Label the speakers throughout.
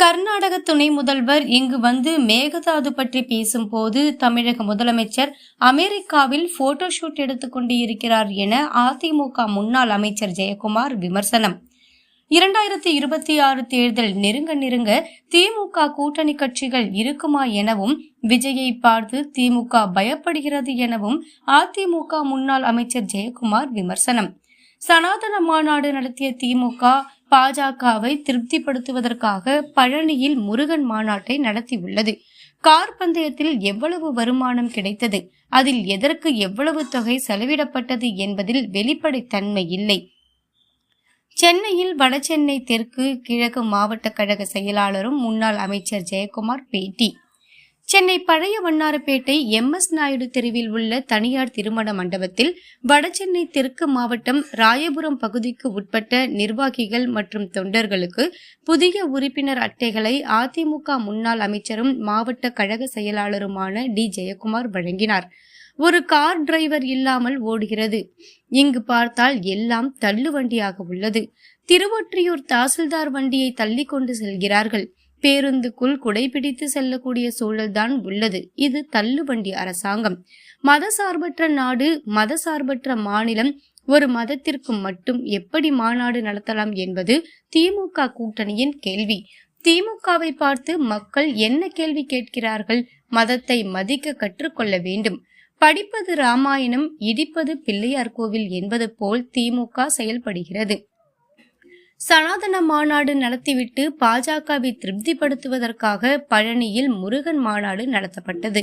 Speaker 1: கர்நாடக துணை முதல்வர் இங்கு வந்து மேகதாது பற்றி பேசும்போது தமிழக முதலமைச்சர் அமெரிக்காவில் போட்டோஷூட் எடுத்துக்கொண்டு இருக்கிறார் என அதிமுக முன்னாள் அமைச்சர் ஜெயக்குமார் விமர்சனம். இரண்டாயிரத்தி இருபத்தி ஆறு தேர்தல் நெருங்க நெருங்க திமுக கூட்டணி கட்சிகள் இருக்குமா எனவும் விஜயை பார்த்து திமுக பயப்படுகிறது எனவும் அதிமுக முன்னாள் அமைச்சர் ஜெயக்குமார் விமர்சனம். சனாதன மாநாடு நடத்திய திமுக பாஜகவை திருப்திப்படுத்துவதற்காக பழனியில் முருகன் மாநாட்டை நடத்தியுள்ளது. கார் பந்தயத்தில் எவ்வளவு வருமானம் கிடைத்தது? அதில் எதற்கு எவ்வளவு தொகை செலவிடப்பட்டது என்பதில் வெளிப்படைத்தன்மை இல்லை. சென்னையில் வடசென்னை தெற்கு கிழக்கு மாவட்ட கழக செயலாளரும் முன்னாள் அமைச்சர் ஜெயக்குமார் பேட்டி. சென்னை பழைய வண்ணாரப்பேட்டை எம் எஸ் நாயுடு தெருவில் உள்ள தனியார் திருமண மண்டபத்தில் வடசென்னை தெற்கு மாவட்டம் ராயபுரம் பகுதிக்கு உட்பட்ட நிர்வாகிகள் மற்றும் தொண்டர்களுக்கு புதிய உறுப்பினர் அட்டைகளை அதிமுக முன்னாள் அமைச்சரும் மாவட்ட கழக செயலாளருமான டி ஜெயக்குமார் வழங்கினார். ஒரு கார் டிரைவர் இல்லாமல் ஓடுகிறது. இங்கு பார்த்தால் எல்லாம் தள்ளு வண்டியாக உள்ளது. திருவொற்றியூர் தாசில்தார் வண்டியை தள்ளி கொண்டு செல்கிறார்கள். பேருந்துக்குள் குடைபிடித்து செல்லக்கூடிய சூழல்தான் உள்ளது. இது தள்ளுவண்டி அரசாங்கம். மதசார்பற்ற நாடு மதசார்பற்ற மாநிலம் ஒரு மதத்திற்கு மட்டும் எப்படி மாநாடு நடத்தலாம் என்பது திமுக கூட்டணியின் கேள்வி. திமுகவை பார்த்து மக்கள் என்ன கேள்வி கேட்கிறார்கள் மதத்தை மதிக்க கற்றுக்கொள்ள வேண்டும். படிப்பது ராமாயணம் இடிப்பது பிள்ளையார் கோவில் என்பது போல் திமுக செயல்படுகிறது. சனாதன மாநாடு நடத்திவிட்டு பாஜகவை திருப்திப்படுத்துவதற்காக பழனியில் முருகன் மாநாடு நடத்தப்பட்டது.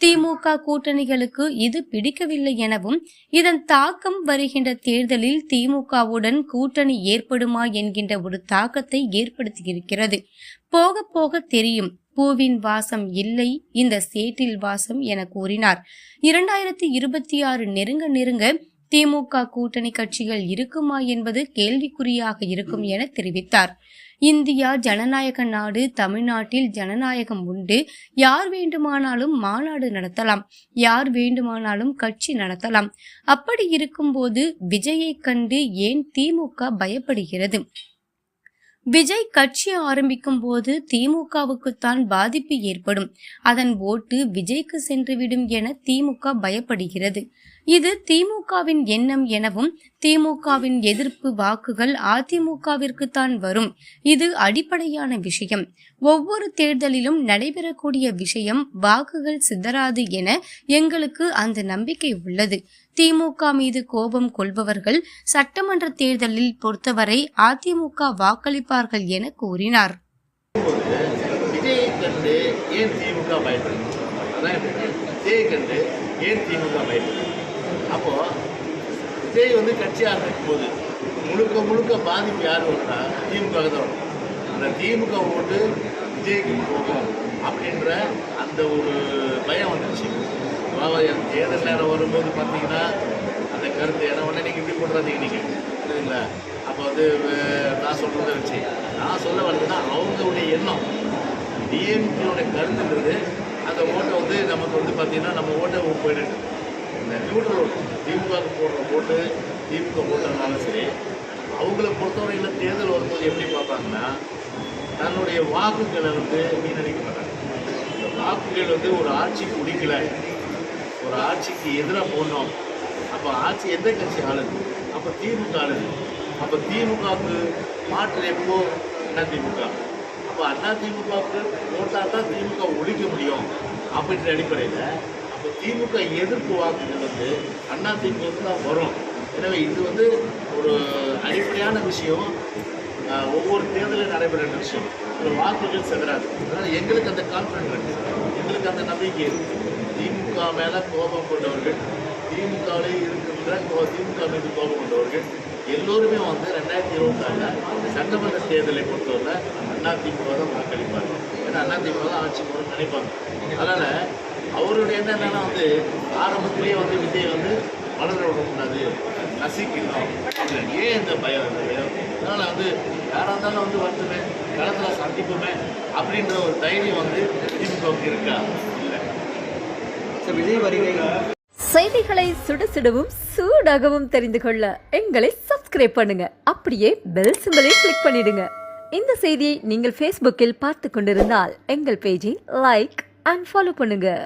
Speaker 1: திமுக கூட்டணிகளுக்கு இது பிடிக்கவில்லை எனவும் இதன் தாக்கம் வருகின்ற தேர்தலில் திமுகவுடன் கூட்டணி ஏற்படுமா என்கின்ற ஒரு தாக்கத்தை ஏற்படுத்தியிருக்கிறது. போக போக தெரியும் பூவின் வாசம் இல்லை இந்த சேட்டில் வாசம் என கூறினார். இரண்டாயிரத்தி இருபத்தி ஆறு நெருங்க நெருங்க திமுக கூட்டணி கட்சிகள் இருக்குமா என்பது கேள்விக்குறியாக இருக்கும் என தெரிவித்தார். இந்தியா ஜனநாயக நாடு தமிழ்நாட்டில் ஜனநாயகம் உண்டு. யார் வேண்டுமானாலும் மாநாடு நடத்தலாம். யார் வேண்டுமானாலும் கட்சி நடத்தலாம். அப்படி இருக்கும்போது விஜயை கண்டு ஏன் திமுக பயப்படுகிறது? விஜய் கட்சி ஆரம்பிக்கும் போது திமுகவுக்குத்தான் பாதிப்பு ஏற்படும். அதன் ஓட்டு விஜய்க்கு சென்றுவிடும் என திமுக பயப்படுகிறது. இது திமுகவின் எண்ணம் எனவும் திமுகவின் எதிர்ப்பு வாக்குகள் அதிமுகவிற்குத்தான் வரும். இது அடிப்படையான விஷயம். ஒவ்வொரு தேர்தலிலும் நடைபெறக்கூடிய விஷயம் வாக்குகள் சிதறாது என எங்களுக்கு அந்த நம்பிக்கை உள்ளது. திமுக மீது கோபம் கொள்பவர்கள் சட்டமன்ற தேர்தலில் பொறுத்தவரை அதிமுக வாக்களிப்பார்கள் என கூறினார்.
Speaker 2: ஏன் திமுக பயப்படுது அதான் கண்டு ஏன் திமுக பயப்படுது அப்போது விஜய் வந்து கட்சி ஆரம்பிக்கும் போது முழுக்க முழுக்க பாதிப்பு யார் வரும்னா திமுக தான் வரும் அந்த திமுக ஓட்டு விஜய்க்கு போகும் அப்படின்ற அந்த ஒரு பயம் வந்துருச்சு. தேர்தல் நேரம் வரும்போது பார்த்தீங்கன்னா அந்த கருத்து ஏன்னா உடனே நீங்கள் இப்படி போடுறாதீங்க நீங்கள் சரிங்களா அப்போ வந்து நான் சொல்கிறத வச்சு நான் சொல்ல வர்றதுன்னா அவங்களுடைய எண்ணம். டிஎம்கேயோட கருத்துன்றது அந்த ஓட்டை வந்து நமக்கு வந்து பார்த்தீங்கன்னா நம்ம ஓட்டை போயிடுது இந்த நியூட்ரல் திமுக போடுற போட்டு திமுக போட்டனாலும் சரி அவங்கள பொறுத்தவரையில் தேர்தல் வரும்போது எப்படி பார்ப்பாங்கன்னா தன்னுடைய வாக்குகளை வந்து வீணடிக்க மாட்டாங்க இந்த வாக்குகள் வந்து ஒரு ஆட்சிக்கு பிடிக்கல ஒரு ஆட்சிக்கு எதிராக போடணும் அப்போ ஆட்சி எந்த கட்சி ஆளுது அப்போ திமுக ஆளுது அப்போ திமுகவுக்கு மாற்று எப்போ? அதிமுக அப்போ அதிமுகவுக்கு போட்டால் தான் திமுக ஒழிக்க முடியும் அப்படின்ற அடிப்படையில் அப்போ திமுக எதிர்ப்பு வாக்குகள் வந்து அதிமுக தான் வரும். எனவே இது வந்து ஒரு அடிப்படையான விஷயம். ஒவ்வொரு தேர்தலில் நடைபெறுகிற விஷயம். ஒரு வாக்குகள் செதறாது. அதனால் எங்களுக்கு அந்த கான்ஃபிடன்ட் இருக்குது எங்களுக்கு அந்த நம்பிக்கை இருக்குது திமுக மேலே கோபம் கொண்டவர்கள் திமுகவிலே இருக்கின்ற கோ- திமுக மீது கோபம் கொண்டவர்கள் எல்லோருமே வந்து ரெண்டாயிரத்தி இருபத்தாறில் சட்டமன்ற தேர்தலை பொறுத்தவரை அண்ணா திமுக தான் வாக்களிப்பாங்க. ஏன்னா அண்ணா திமுக தான் ஆட்சி போகணும்னு நினைப்பாங்க. அதனால் அவருடைய என்னன்னா வந்து ஆரம்பத்திலேயே வந்து விஜய் வந்து வளர விடக்கூடாது நசிக்கணும் ஏன் இந்த பயம் இந்த பயம்? அதனால் வந்து யாராக இருந்தாலும் வந்து வருத்துமே களத்தில் சந்திப்புமே அப்படின்ற ஒரு தைரியம் வந்து திமுகவுக்கு இருக்கா? இல்லை.
Speaker 3: விஜய் வருகை.
Speaker 4: செய்திகளை சுட சுடவும் சூடாகவும் தெரிந்து கொள்ள எங்களை சப்ஸ்கிரைப் பண்ணுங்க. அப்படியே பெல் சிம்பலை கிளிக் பண்ணிடுங்க. இந்த செய்தியை நீங்கள் ஃபேஸ்புக்கில் பார்த்து கொண்டிருந்தால் எங்கள் பேஜை லைக் அண்ட் ஃபாலோ பண்ணுங்கள்